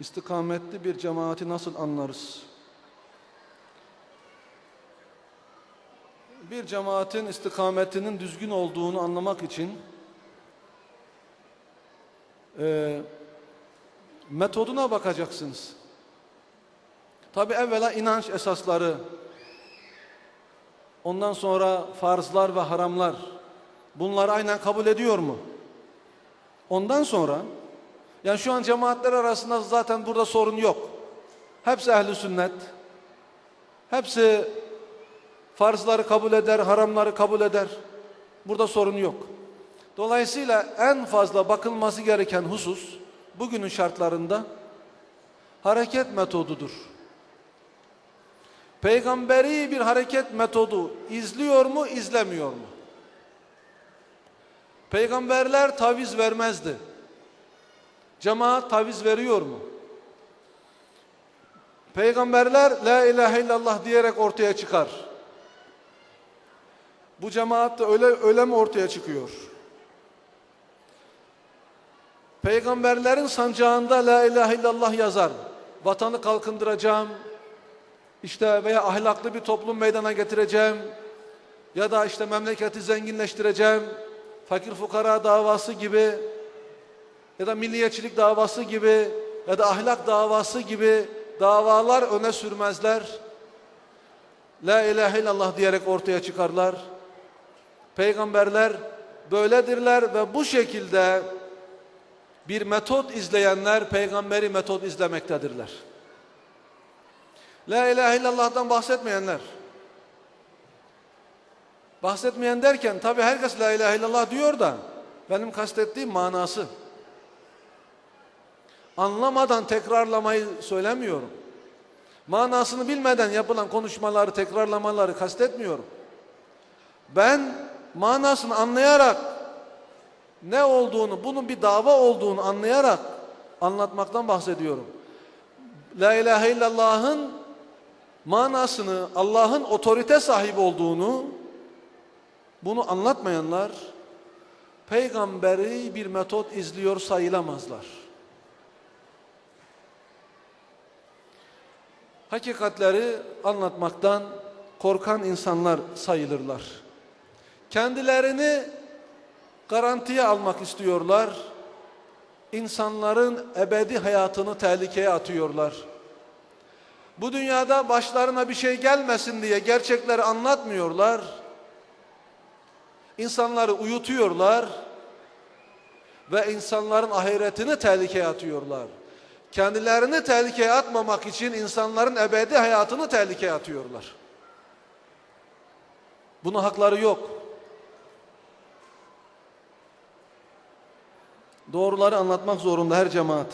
istikametli bir cemaati nasıl anlarız? Bir cemaatin istikametinin düzgün olduğunu anlamak için e, metoduna bakacaksınız. Tabi evvela inanç esasları, ondan sonra farzlar ve haramlar, bunları aynen kabul ediyor mu? Ondan sonra, yani şu an cemaatler arasında zaten burada sorun yok. Hepsi ehli sünnet, hepsi farzları kabul eder, haramları kabul eder. Burada sorun yok. Dolayısıyla en fazla bakılması gereken husus bugünün şartlarında hareket metodudur. Peygamberi bir hareket metodu izliyor mu, izlemiyor mu? Peygamberler taviz vermezdi. Cemaat taviz veriyor mu? Peygamberler la ilahe illallah diyerek ortaya çıkar. Bu cemaat de öyle, öyle mi ortaya çıkıyor? Peygamberlerin sancağında la ilahe illallah yazar. Vatanı kalkındıracağım, işte veya ahlaklı bir toplum meydana getireceğim ya da işte memleketi zenginleştireceğim, fakir fukara davası gibi ya da milliyetçilik davası gibi ya da ahlak davası gibi davalar öne sürmezler. La ilahe illallah diyerek ortaya çıkarlar. Peygamberler böyledirler ve bu şekilde bir metot izleyenler peygamberi metot izlemektedirler. La ilahe illallah'tan bahsetmeyenler. Bahsetmeyen derken tabi herkes la ilahe illallah diyor da benim kastettiğim manası. Anlamadan tekrarlamayı söylemiyorum. Manasını bilmeden yapılan konuşmaları, tekrarlamaları kastetmiyorum. Ben manasını anlayarak ne olduğunu, bunun bir dava olduğunu anlayarak anlatmaktan bahsediyorum. La ilahe illallah'ın manasını, Allah'ın otorite sahibi olduğunu, bunu anlatmayanlar, peygamberi bir metot izliyor sayılamazlar. Hakikatleri anlatmaktan korkan insanlar sayılırlar. Kendilerini garantiye almak istiyorlar. İnsanların ebedi hayatını tehlikeye atıyorlar. Bu dünyada başlarına bir şey gelmesin diye gerçekleri anlatmıyorlar. İnsanları uyutuyorlar ve insanların ahiretini tehlikeye atıyorlar. Kendilerini tehlikeye atmamak için insanların ebedi hayatını tehlikeye atıyorlar. Buna hakları yok. Doğruları anlatmak zorunda her cemaat.